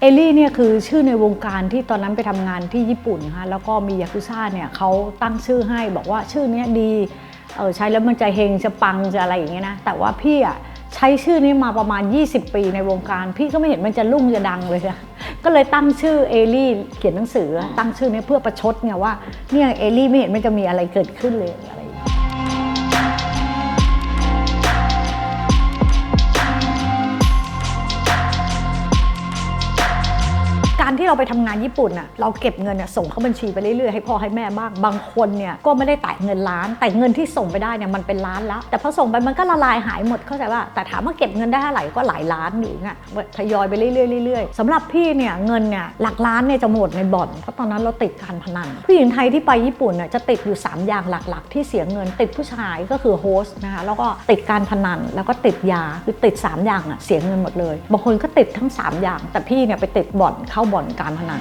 เอลลี่เนี่ยคือชื่อในวงการที่ตอนนั้นไปทำงานที่ญี่ปุ่นนะคะแล้วก็มียากุซ่าเนี่ยเขาตั้งชื่อให้บอกว่าชื่อเนี้ยดีเออใช้แล้วมันจะเฮงจะปังจะอะไรอย่างเงี้ยนะแต่ว่าพี่อะใช้ชื่อนี้มาประมาณ 20 ปีในวงการ พี่ก็ไม่เห็นมันจะรุ่งจะดังเลยนะก็เลยตั้งชื่อเอลี่เขียนหนังสือตั้งชื่อนี้เพื่อประชดไงว่าเนี่ยเอลลี่ไม่เห็นมันจะมีอะไรเกิดขึ้นเลยอะไร การที่เราไปทำงานญี่ปุ่นน่ะเราเก็บเงินน่ะส่งเข้าบัญชีไปเรื่อยๆให้พ่อให้แม่บ้างบางคนเนี่ยก็ไม่ได้แตะเงินล้าน แต่เงินที่ส่งไปได้เนี่ยมันเป็นล้านแล้วแต่พอส่งไปมันก็ละลายหายหมดเข้าใจว่าแต่ถามว่าเก็บเงินได้เท่าไหร่ก็หลายล้านอยู่เงี้ยทยอยไปเรื่อยๆเรื่อยๆสำหรับพี่เนี่ยเงินเนี่ยหลักล้านเนี่ยจะหมดในบ่อนเพราะตอนนั้นเราติดการพนันผู้หญิงไทยที่ไปญี่ปุ่นเนี่ยจะติดอยู่ 3 อย่างหลักๆ ที่เสียเงินติดผู้ชายก็คือโฮสต์นะคะแล้วก็ติดการพนันแล้วก็ติดยาคือติด 3 อย่างอะเสียเงินหมดเลย บางคนก็ติดทั้ง 3 อย่าง แต่พี่เนี่ยไปติดบ่อนเข้าบ่อนการพนัน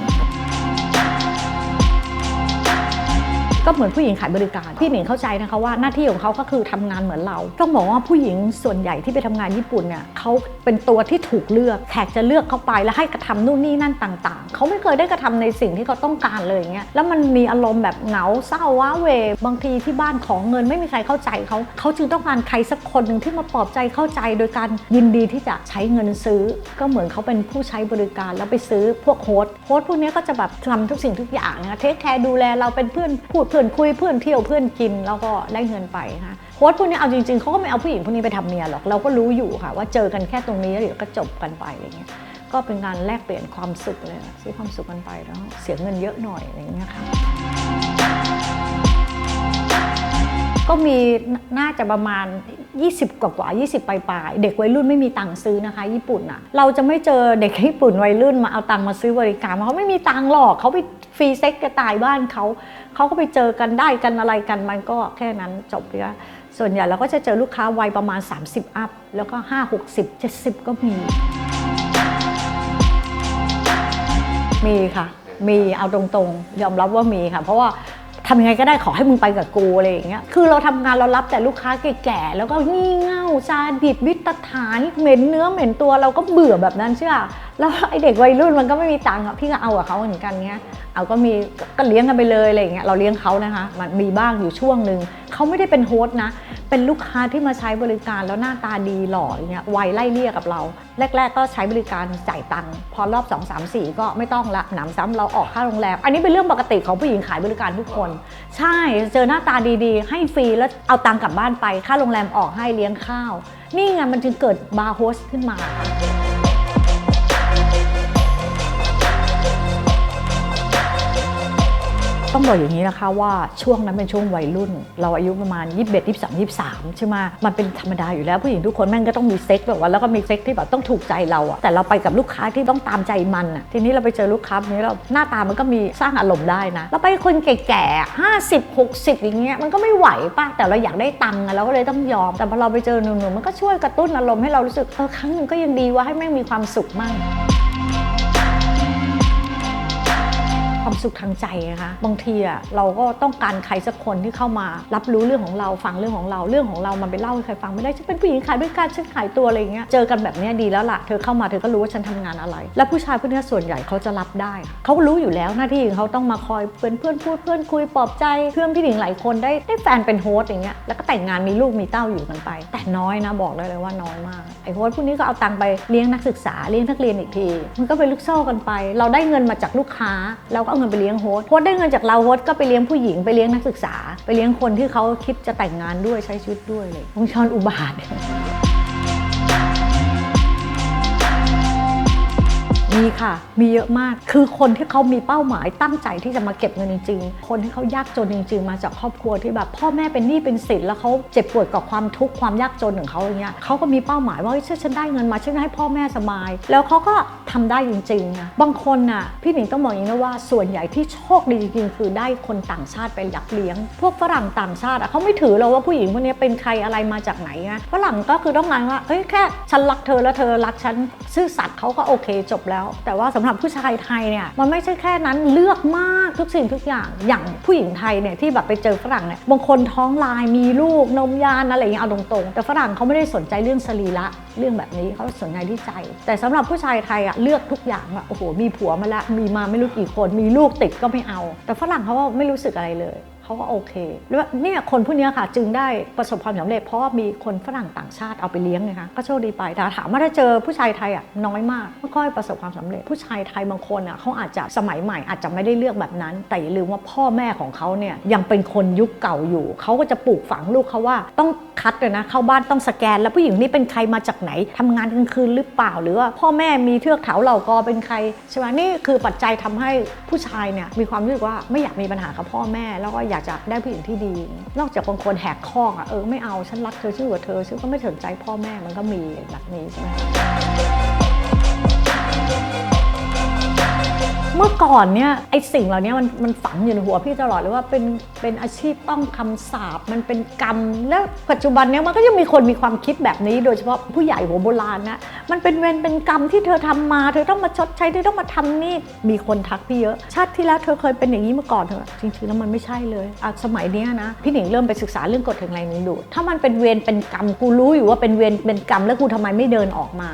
ก็เหมือนผู้หญิงขายบริการพี่หนิงเข้าใจนะคะว่าหน้าที่ของเขาก็คือทำงานเหมือนเรา ต้องบอกว่าผู้หญิงส่วนใหญ่ที่ไปทำงานญี่ปุ่นเนี่ยเขาเป็นตัวที่ถูกเลือกแขกจะเลือกเขาไปแล้วให้กระทำนู่นนี่นั่นต่างๆ เขาไม่เคยได้กระทำในสิ่งที่เขาต้องการเลยอย่างเงี้ยแล้วมันมีอารมณ์แบบเหงาเศร้าว้าเวบางทีที่บ้านของเงินไม่มีใครเข้าใจเขาเขาจึงต้องการใครสักคนหนึ่งที่มาปลอบใจเข้าใจโดยการยินดีที่จะใช้เงินซื้อ ก็เหมือนเขาเป็นผู้ใช้บริการแล้วไปซื้อพวกโฮสโฮสพวกนี้ก็จะแบบทำทุกสิ่งทุกอย่างนะคะเทคแคร์ดูแลเราเป็นเพื่อนพูดเพื่อนคุยเพื่อนเที่ยวเพื่อนกินแล้วก็ได้เงินไปนะคะโค้ชพวกนี้เอาจริงๆเขาก็ไม่เอาผู้หญิงพวกนี้ไปทำเมียหรอกเราก็รู้อยู่ค่ะ ว่าเจอกันแค่ตรงนี้แล้วเดี๋ยวก็จบกันไปอะไรเงี้ยก็เป็นการแลกเปลี่ยนความสุขเลยซื้อความสุขกันไปแล้วเสียเงินเยอะหน่อยอะไรเงี้ยค่ะก็มีน่าจะประมาณ 20 กว่ากว่า20ปลายๆเด็กวัยรุ่นไม่มีตังค์ซื้อนะคะ ญี่ปุ่นอะเราจะไม่เจอเด็กญี่ปุ่นวัยรุ่นมาเอาตังค์มาซื้อบริการเพราเขาไม่มีตังค์หรอกเขาไปฟรีเซ็กกระต่ายบ้านเขาเขาก็ไปเจอกันได้กันอะไรกันมันก็แค่นั้นจบเลยส่วนใหญ่เราก็จะเจอลูกค้าวัยประมาณ 30 อัพแล้วก็ 5 60 70 ก็มี มีค่ะ มีเอาตรงๆ ยอมรับว่ามีค่ะ เพราะว่า ทำยังไงก็ได้ขอให้มึงไปกับกูอะไรอย่างเงี้ย คือเราทำงานเรารับแต่ลูกค้าแก่ๆ แล้วก็งี่เง่าซาดิบวิตฐานเหม็นเนื้อเหม็นตัวเราก็เบื่อแบบนั้นใช่ป่ะ แล้วไอเด็กวัยรุ่นมันก็ไม่มีตังค์อะพี่ก็เอากับเขาเหมือนกันเงี้ยเอาก็มีก็เลี้ยงกันไปเลยอะไรอย่างเงี้ยเราเลี้ยงเขานะคะ มันมีบ้างอยู่ช่วงหนึ่งเขาไม่ได้เป็นโฮสต์นะ เป็นลูกค้าที่มาใช้บริการแล้วหน้าตาดีหล่ออย่างเงี้ยวัยไล่เลี่ยกับเรา แรก ๆ ก็ใช้บริการจ่ายตังค์พอรอบ 2 3 4 ก็ไม่ต้องละหนำซ้ำเราออกค่าโรงแรม อันนี้เป็นเรื่องปกติของผู้หญิงขายบริการทุกคน ใช่เจอหน้าตาดีๆ ให้ฟรีแล้วเอาตังค์กลับบ้านไปค่าโรงแรมออกให้เลี้ยงข้าว นี่ไงมันจึงเกิดบาร์โฮสขึ้นมา ต้องบอกอย่างนี้นะคะว่าช่วงนั้นเป็นช่วงวัยรุ่น เราอายุประมาณ 21 22 23 ใช่ไหมมันเป็นธรรมดาอยู่แล้วผู้หญิงทุกคนแม่งก็ต้องมีเซ็กแบบว่าแล้วก็มีเซ็กที่แบบต้องถูกใจเราอะแต่เราไปกับลูกค้าที่ต้องตามใจมันอะทีนี้เราไปเจอลูกค้าแบบนี้เราหน้าตามันก็มีสร้างอารมณ์ได้นะเราไปคนแก่ๆ50 60อย่างเงี้ยมันก็ไม่ไหวป่ะแต่เราอยากได้ตังค์อะเราก็เลยต้องยอม แต่พอเราไปเจอหนุ่มๆมันก็ช่วยกระตุ้นอารมณ์ให้เรารู้สึกเออครั้งหนึ่งก็ยังดีว่าให้แม่งมีความสุขมั่ง ความสุขทางใจนะคะบางทีอะเราก็ต้องการใครสักคนที่เข้ามารับรู้เรื่องของเราฟังเรื่องของเราเรื่องของเรามันไปเล่าให้ใครฟังไม่ได้ฉันเป็นผู้หญิงขายบริการฉันขายตัวอะไรเงี้ยเจอกันแบบนี้ดีแล้วล่ะเธอเข้ามาเธอก็รู้ว่าฉันทำงานอะไร และผู้ชายพวกนี้ส่วนใหญ่เขาจะรับได้ เขารู้อยู่แล้วหน้าที่ของเขาต้องมาคอยเป็นเพื่อนพูดเพื่อนคุยปลอบใจเพื่อนพี่หญิงหลายคนได้ได้แฟนเป็นโฮสต์อย่างเงี้ยแล้วก็แต่งงานมีลูกมีเต้าอยู่กันไป แต่น้อยนะบอกได้เลยว่าน้อยมากไอ้โฮสต์พวกนี้ก็เอาตังค์ไปเลี้ยงนักศึกษาเลี้ยงนักเรียนอีกที มันก็เป็นลูกโซ่กันไป เราได้เงินมาจากลูกค้าเราก็เอาเงินไปเลี้ยงโฮสโฮสได้เงินจากเราโฮสก็ไปเลี้ยงผู้หญิงไปเลี้ยงนักศึกษา ไปเลี้ยงคนที่เขาคิดจะแต่งงานด้วยใช้ชีวิตด้วยเลยวงจรอุบาท มีค่ะ มีเยอะมาก คือคนที่เขามีเป้าหมายตั้งใจที่จะมาเก็บเงินจริง ๆ คนที่เขายากจนจริง ๆ มาจากครอบครัวที่แบบพ่อแม่เป็นหนี้เป็นสินแล้วเขาเจ็บปวดกับความทุกข์ความยากจนของเขาอย่างเงี้ยเขาก็มีเป้าหมายว่าเฮ้ยฉันได้เงินมาฉันจะให้พ่อแม่สบาย แล้วเขาก็ทำได้จริงๆนะบางคนน่ะพี่หนิงต้องบอกอย่างนี้นะว่าส่วนใหญ่ที่โชคดีจริงๆคือได้คนต่างชาติไปรับเลี้ยง พวกฝรั่งต่างชาติอะเขาไม่ถือเราว่าผู้หญิงคนนี้เป็นใครอะไรมาจากไหนนะฝรั่งก็คือต้องการว่าเอ้ยแค่ฉันรักเธอแล้วเธอรักฉันซื่อสัตย์เขาก็โอเคจบแล้วแต่แต่ว่าสำหรับผู้ชายไทยเนี่ยมันไม่ใช่แค่นั้นเลือกมากทุกสิ่งทุกอย่างอย่างผู้หญิงไทยเนี่ยที่แบบไปเจอฝรั่งเนี่ยบางคนท้องลายมีลูกนมยานอะไรอย่างเงี้ยเอาตรงๆ แต่ฝรั่งเขาไม่ได้สนใจเรื่องสรีระเรื่องแบบนี้เขาสนใจที่ใจ แต่สำหรับผู้ชายไทยอะเลือกทุกอย่างว่าโอ้โหมีผัวมาล้วมีมาไม่รู้กี่คน มีลูกติดก็ไม่เอา แต่ฝรั่งเขาก็ไม่รู้สึกอะไรเลย เขาก็โอเค แล้วเนี่ยคนพวกเนี้ค่ะจึงได้ประสบความสำเร็จเพราะว่ามีคนฝรั่งต่างชาติเอาไปเลี้ยงไงคะก็โชคดีไปแต่ถามว่าถ้าเจอผู้ชายไทยอะน้อยมากไม่ค่อยประสบความสำเร็จ ผู้ชายไทยบางคนอะเขาอาจจะสมัยใหม่อาจจะไม่ได้เลือกแบบนั้น แต่อย่าลืมว่าพ่อแม่ของเขาเนี่ยยังเป็นคนยุคเก่าอยู่เขาก็จะปลูกฝังลูกเขาว่าต้องคัดเลยนะเข้าบ้านต้องสแกน แล้วผู้หญิงนี่เป็นใครมาจากไหนทำงานกลางคืนหรือเปล่า หรือว่าพ่อแม่มีเทือกเถาเหล่ากอเป็นใครใช่ไหมนี่คือปัจจัยทำให้ผู้ชายเนี่ยมีความรู้สึกว่าไม่อยากมีปัญหากับพ่อแม่แล้วก็อยากจะได้ผู้หญิงที่ดี นอกจากบางคนแหกข้อกอะเออไม่เอาฉันรักเธอชื่อว่าเธอฉันก็ไม่สนใจพ่อแม่มันก็มีแบบนี้ใช่ไหม เมื่อก่อนเนี่ยไอสิ่งเหล่านี้มันมันฝังอยู่ในหัวพี่ตลอดเลยว่าเป็นเป็นอาชีพต้องคำสาปมันเป็นกรรม แล้วปัจจุบันเนี้ยมันก็ยังมีคนมีความคิดแบบนี้ โดยเฉพาะผู้ใหญ่หัวโบราณนะมันเป็นเวรเป็นกรรมที่เธอทำมา เธอต้องมาชดใช้เธอต้องมาทำนี่มีคนทักพี่เยอะ ชาติที่แล้วเธอเคยเป็นอย่างนี้มาก่อนเถอจริงๆแล้วมันไม่ใช่เลยอะสมัยเนี้ยนะพี่หนิงเริ่มไปศึกษาเรื่องกฎแห่งแรงดึงดูดถ้ามันเป็นเวรเป็นกรรมกูรู้อยู่ว่าเป็นเวรเป็นกรรมแล้วกูทำไมไม่เดินออกมา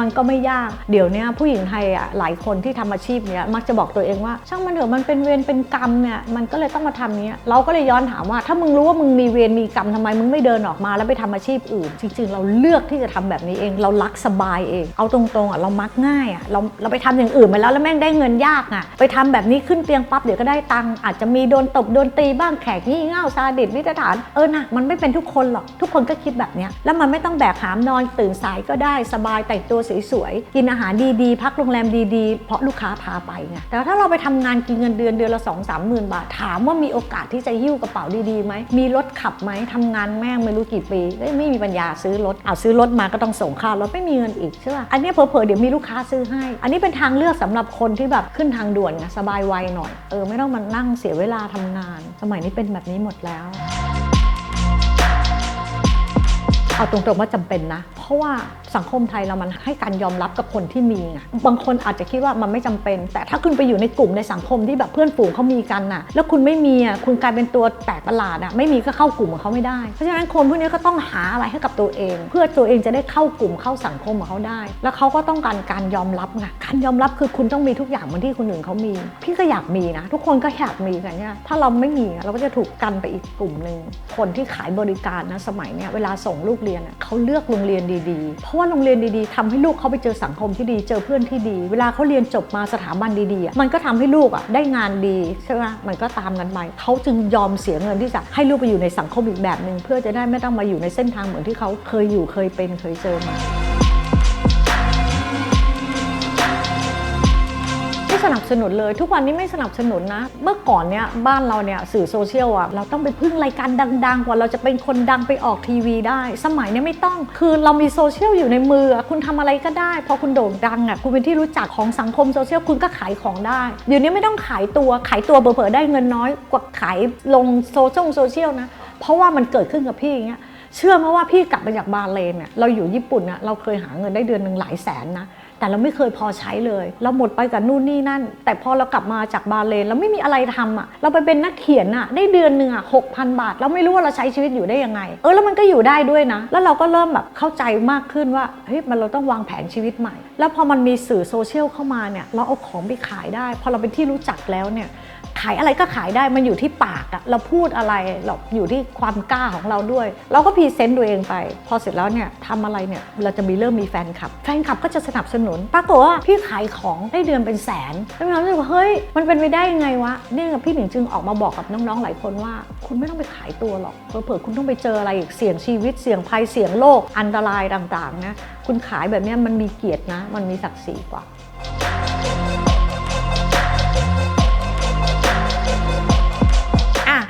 มันก็ไม่ยากเดี๋ยวนี้ผู้หญิงไทยอะหลายคนที่ทำอาชีพเนี้ยมกจะบอกตัวเองว่า ช่างมันเถอะมันเป็นเวรเป็นกรรมเนี่ยมันก็เลยต้องมาทำเนี้ยเราก็เลยย้อนถามว่า ถ้ามึงรู้ว่ามึงมีเวรมีกรรมทำไมมึงไม่เดินออกมาแล้วไปทำอาชีพอื่น จริง ๆ เราเลือกที่จะทำแบบนี้เองเรารักสบายเอง เอาตรงๆอะเรามักง่ายอะเราเราไปทำอย่างอื่นมาแล้วแล้วแม่งได้เงินยากอะไปทำแบบนี้ขึ้นเตียงปั๊บเดี๋ยวก็ได้ตังค์อาจจะมีโดนตบโดนตีบ้างแขกงี่เง่าซาดิสวิตฐานเออนะมันไม่เป็นทุกคนหรอกทุกคนก็คิดแบบเนี้ยแล้วมันไม่ต้องแบกหามนอนตื่นสายก็ได้สบายแต่งตัวสวยๆกินอาหารดีๆ พักโรงแรมดีๆ เพราะลูกค้าพาไปไงแต่ถ้าเราไปทำงานกินเงินเดือนเดือนละ2 3 0 0 0 0บาท ถามว่ามีโอกาสที่จะหิ้วกระเป๋าดีๆไหมมีรถขับไหมทำงานแม่งไม่รู้กี่ปีไม่มีปัญญาซื้อรถเอาซื้อรถมาก็ต้องส่งค่ารถไม่มีเงินอีกใช่ป่ะอันนี้เผลอๆเดี๋ยวมีลูกค้าซื้อให้ อันนี้เป็นทางเลือกสำหรับคนที่แบบขึ้นทางด่วนไงสบายไวหน่อยเออไม่ต้องมานั่งเสียเวลาทำงาน สมัยนี้เป็นแบบนี้หมดแล้วเอาตรงๆว่าจำเป็นนะ เพราะว่าสังคมไทยเรามันให้การยอมรับกับคนที่มีไงบางคนอาจจะคิดว่ามันไม่จำเป็น แต่ถ้าคุณไปอยู่ในกลุ่มในสังคมที่แบบเพื่อนฝูงเขามีกันน่ะ แล้วคุณไม่มีอะคุณกลายเป็นตัวแปลกประหลาดอะไม่มีก็เข้ากลุ่มของเขาไม่ได้ เพราะฉะนั้นคนพวกนี้ก็ต้องหาอะไรให้กับตัวเอง เพื่อตัวเองจะได้เข้ากลุ่มเข้าสังคมของเขาได้ แล้วเขาก็ต้องการการยอมรับไงการยอมรับคือคุณต้องมีทุกอย่างเหมือนที่คนอื่นเขามี พี่ก็อยากมีนะ ทุกคนก็อยากมีกันเนี่ยถ้าเราไม่มีเราก็จะถูกกันไปอีกกลุ่มหนึ่งคนที่ขายบริการนะสมัยเนี้ยเวลาส่งลูกเรียนเขาเลือกโรงเรียนดีๆเพราะว่าโรงเรียนดีๆทำให้ลูกเขาไปเจอสังคมที่ดี เจอเพื่อนที่ดี เวลาเขาเรียนจบมาสถาบันดีๆ มันก็ทำให้ลูกอะได้งานดีใช่ไหมมันก็ตามกันไปเขาจึงยอมเสียเงินที่จะให้ลูกไปอยู่ในสังคมอีกแบบหนึ่งเพื่อจะได้ไม่ต้องมาอยู่ในเส้นทางเหมือนที่เขาเคยอยู่เคยเป็นเคยเจอมา นับสนุนเลย ทุกวันนี้ไม่สนับสนุนนะ เมื่อก่อนเนี่ยบ้านเราเนี่ยสื่อโซเชียลอะเราต้องไปพึ่งรายการดัง ๆ กว่าเราจะเป็นคนดังไปออกทีวีได้ สมัยเนี้ไม่ต้อง คือเรามีโซเชียลอยู่ในมือ คุณทำอะไรก็ได้ พอคุณโด่งดังอะคุณเป็นที่รู้จักของสังคมโซเชียลคุณก็ขายของได้เดี๋ยวนี้ไม่ต้องขายตัวขายตัวเผลอๆได้เงินน้อยกว่าขายลงโซเชียลโซเชียลนะเพราะว่ามันเกิดขึ้นกับพี่อย่างเงี้ยเชื่อไหมว่าพี่กลับมาจากบาเลนเนี่ยเราอยู่ญี่ปุ่นน่ะเราเคยหาเงินได้เดือนหนึ่งหลายแสนนะ แต่เราไม่เคยพอใช้เลย เราหมดไปกับนู่นนี่นั่น แต่พอเรากลับมาจากบาเลนเราไม่มีอะไรทำอะ เราไปเป็นนักเขียนอะ ได้เดือนหนึ่งอะหกพันบาท เราไม่รู้ว่าเราใช้ชีวิตอยู่ได้ยังไง เออแล้วมันก็อยู่ได้ด้วยนะ แล้วเราก็เริ่มแบบเข้าใจมากขึ้นว่าเฮ้ยมันเราต้องวางแผนชีวิตใหม่ แล้วพอมันมีสื่อโซเชียลเข้ามาเนี่ยเราเอาของไปขายได้ พอเราเป็นที่รู้จักแล้วเนี่ย ขายอะไรก็ขายได้มันอยู่ที่ปากอะเราพูดอะไรเราอยู่ที่ความกล้าของเราด้วย เราก็พรีเซนต์ตัวเองไป พอเสร็จแล้วเนี่ยทำอะไรเนี่ยเราจะมีเริ่มมีแฟนคลับ แฟนคลับก็จะสนับสนุนปรากฏว่าพี่ขายของได้เดือนเป็นแสนแล้วเรารู้สึกว่าเฮ้ยมันเป็นไปได้ยังไงวะเนี่ยพี่หนิงจึงออกมาบอกกับน้องๆหลายคนว่า คุณไม่ต้องไปขายตัวหรอกเผื่อคุณต้องไปเจออะไรอีกเสี่ยงชีวิตเสี่ยงภัยเสี่ยงโรคอันตรายต่างๆนะคุณขายแบบนี้มันมีเกียรตินะ มันมีศักดิ์ศรีกว่า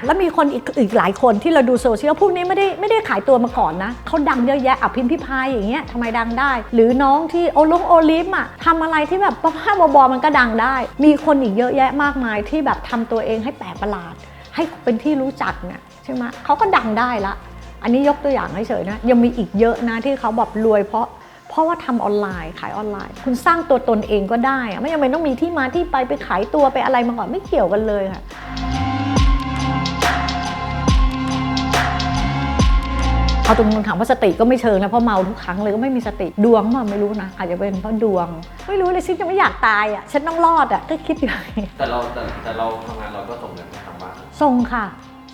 แล้วมีคนอีกอีกหลายคนที่เราดูโซเชียลพวกนี้ไม่ได้ไม่ได้ขายตัวมาก่อนนะเขาดังเยอะแยะอะพิมพ์พิพายอย่างเงี้ยทำไมดังได้ หรือน้องที่โอลงโอลิฟอะทำอะไรที่แบบบ้าบอมันก็ดังได้ มีคนอีกเยอะแยะมากมายที่แบบทำตัวเองให้แปลกประหลาด ให้เป็นที่รู้จักเนี่ยใช่ไหมเขาก็ดังได้ละ อันนี้ยกตัวอย่างให้เฉยนะยังมีอีกเยอะนะที่เขาแบบรวยเพราะเพราะว่าทำออนไลน์ขายออนไลน์ คุณสร้างตัวตนเองก็ได้อะไม่จำเป็นต้องมีที่มาที่ไปไปขายตัวไปอะไรมาก่อนไม่เกี่ยวกันเลยค่ะ เอาตรงๆถามว่าสติก็ไม่เชิงนะเพราะเมาทุกครั้งเลยก็ไม่มีสติดวงมาไม่รู้นะ อาจจะเป็นเพราะดวง ไม่รู้เลยฉันจะไม่อยากตายอะฉันต้องรอดอะก็คิดอยู่อย่างนี้แต่เราแต่แต่เราทำงานเราก็ส่งเงินทางบ้านส่งค่ะ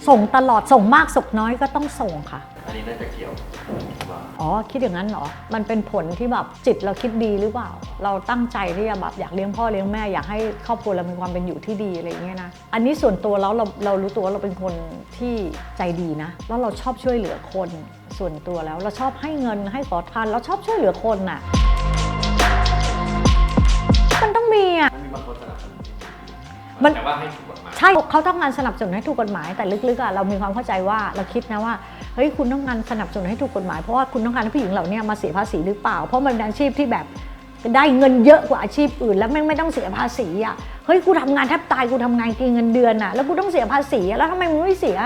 ส่งตลอดส่งมากส่งน้อยก็ต้องส่งค่ะ อันนี้น่าจะเกี่ยวว่า อ๋อคิดอย่างนั้นเหรอ มันเป็นผลที่แบบจิตเราคิดดีหรือเปล่า เราตั้งใจที่จะแบบอยากเลี้ยงพ่อเลี้ยงแม่อยากให้ครอบครัวเรามีความเป็นอยู่ที่ดีอะไรอย่างเงี้ยนะ อันนี้ส่วนตัวแล้วเราเรารู้ตัวว่าเราเป็นคนที่ใจดีนะ แล้วเราชอบช่วยเหลือคนส่วนตัวแล้วเราชอบให้เงินให้ขอทานเราชอบช่วยเหลือคนน่ะ มันต้องมีอะ มันมีบางคนสนับสนุนที่ดีมัน แต่ว่าให้ถูกกฎหมาย ใช่เขาต้องการสนับสนุนให้ถูกกฎหมายแต่ลึกๆอะเรามีความเข้าใจว่าเราคิดนะว่า เฮ้ยคุณต้องการสนับสนุนให้ถูกกฎหมายเพราะว่าคุณต้องการให้ผู้หญิงเหล่านี้มาเสียภาษีหรือเปล่า เพราะมันเป็นอาชีพที่แบบได้เงินเยอะกว่าอาชีพอื่น แล้วแม่งไม่ต้องเสียภาษีอะเฮ้ยกูทำงานแทบตายกูทำงานกินเงินเดือนอะแล้วกูต้องเสียภาษีแล้วทำไมมึงไม่เสีย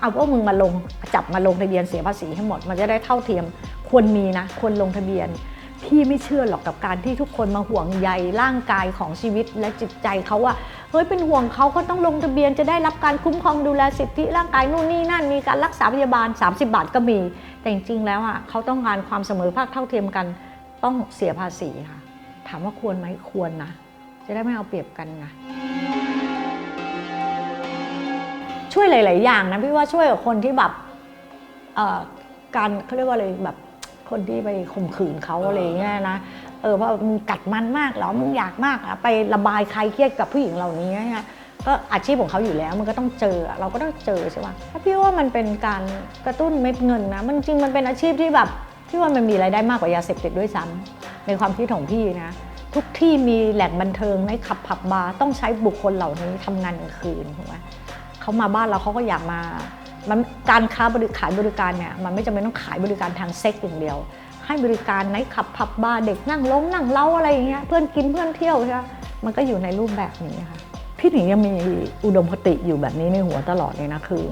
เอาพวกมึงมาลงจับมาลงทะเบียนเสียภาษีให้หมด มันจะได้เท่าเทียมควรมีนะควรลงทะเบียน พี่ไม่เชื่อหรอกกับการที่ทุกคนมาห่วงใยร่างกายของชีวิตและจิตใจเขาว่าเฮ้ยเป็นห่วงเขาก็ต้องลงทะเบียนจะได้รับการคุ้มครองดูแลสิทธิร่างกายนู่นนี่นั่นมีการรักษาพยาบาล 30 บาทก็มี แต่จริงๆแล้วอะเขาต้องการความเสมอภาคเท่าเทียมกัน ต้องเสียภาษีค่ะ ถามว่าควรไหมควรนะจะได้ไม่เอาเปรียบกันไงช่วยหลาย ๆ อย่างนะพี่ว่าช่วยกับคนที่แบบอ่อการเขาเรียกว่าอะไรแบบ คนที่ไปข่มขืนเขาอะไรอย่างเงี้ยนะเออว่ามึงกัดมันมากเหรอมึงอยากมากอะไประบายใครเครียดกับผู้หญิงเหล่านี้นะก็อาชีพของเขาอยู่แล้วมันก็ต้องเจออะเราก็ต้องเจอใช่ไหมถ้าพี่ว่ามันเป็นการกระตุ้นเม็ดเงินนะมันจริงมันเป็นอาชีพที่แบบพี่ว่ามันมีรายได้มากกว่ายาเสพติดด้วยซ้ำในความคิดของพี่นะ ทุกที่มีแหล่งบันเทิงในขับผับบาร์ต้องใช้บุคคลเหล่านี้ทำงานกลางคืนถูกไหมเขามาบ้านเราเขาก็อยากมา มันการค้าบริขายบริการเนี่ยมันไม่จำเป็นต้องขายบริการทางเซ็กอย่างเดียว ให้บริการในขับผับบาร์เด็กนั่งล้มนั่งเล้าอะไรอย่างเงี้ยเพื่อนกินเพื่อนเที่ยวใช่ไหมมันก็อยู่ในรูปแบบนี้ค่ะพี่หนิงยังมีอุดมคติอยู่แบบนี้ในหัวตลอดเลยนะคือ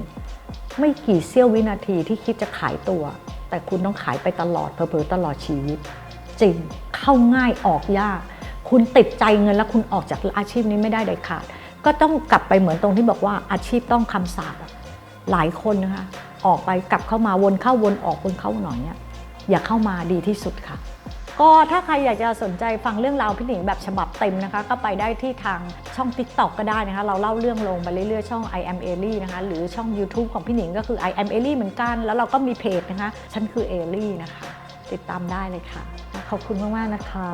ไม่กี่เสี้ยววินาทีที่คิดจะขายตัว แต่คุณต้องขายไปตลอดเผลอๆตลอดชีวิต จริงเข้าง่ายออกยาก คุณติดใจเงินแล้วคุณออกจากอาชีพนี้ไม่ได้เด็ดขาด ก็ต้องกลับไปเหมือนตรงที่บอกว่าอาชีพต้องคำสาป หลายคนนะคะออกไปกลับเข้ามาวนเข้าวนออกวนเข้าหน่อยเนี่ยอย่าเข้ามาดีที่สุดค่ะ ก็ถ้าใครอยากจะสนใจฟังเรื่องราวพี่หนิงแบบฉบับเต็มนะคะ ก็ไปได้ที่ทางช่อง TikTok ก็ได้นะคะ เราเล่าเรื่องลงไปเรื่อยๆช่อง I am e l l i นะคะหรือช่อง YouTube ของพี่หนิงก็คือ I am e l l i เหมือนกัน แล้วเราก็มีเพจนะคะฉันคือเอลลี่นะคะ ติดตามได้เลยค่ะ ขอบคุณมากๆนะคะ